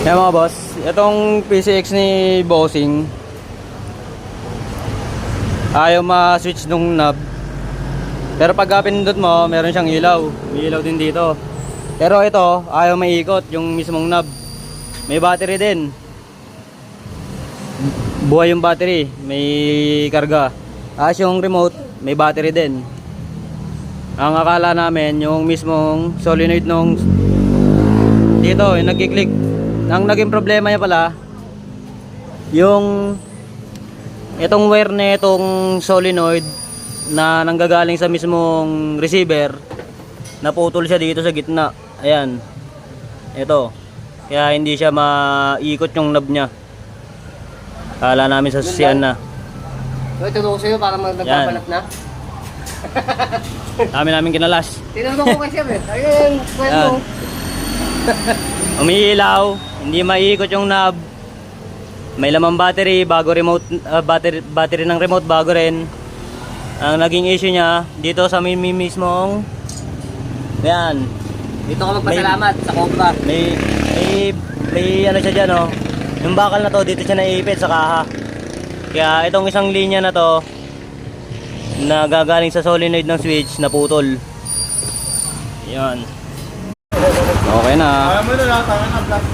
Yan mga boss, itong PCX ni Bossing ayaw ma-switch nung knob. Pero pag pinindot mo, meron siyang ilaw. May ilaw din dito. Pero ito, ayaw maikot yung mismong knob. May battery din. Buhay yung battery, may karga. As yung remote, may battery din. Ang akala namin, yung mismong solenoid nung dito, yung nagkiklik. Ang naging problema niya pala, yung itong wire na itong solenoid na nanggagaling sa mismong receiver, naputol siya dito sa gitna. Ayan. Ito. Kaya hindi siya maikot yung knob niya. Kala namin sa sasiyan na. Ito ko sa'yo para mag nagpapalat na. Dami namin kinalas. Tinanong ko kasi eh. Ayun, kwento. Umiilaw, hindi maiikot yung knob. May lamang battery, bago remote ah, battery battery ng remote bago rin. Ang naging issue niya dito sa may may mismong Yan, Dito ka magpasalamat sa Cobra. may may may ano siya diyan oh. Yung bakal na to dito siya naiipit sa kaha. Kaya itong isang linya na to na gagaling sa solenoid ng switch naputol. Yan. Okay na. Alam mo na lang, tangan na black.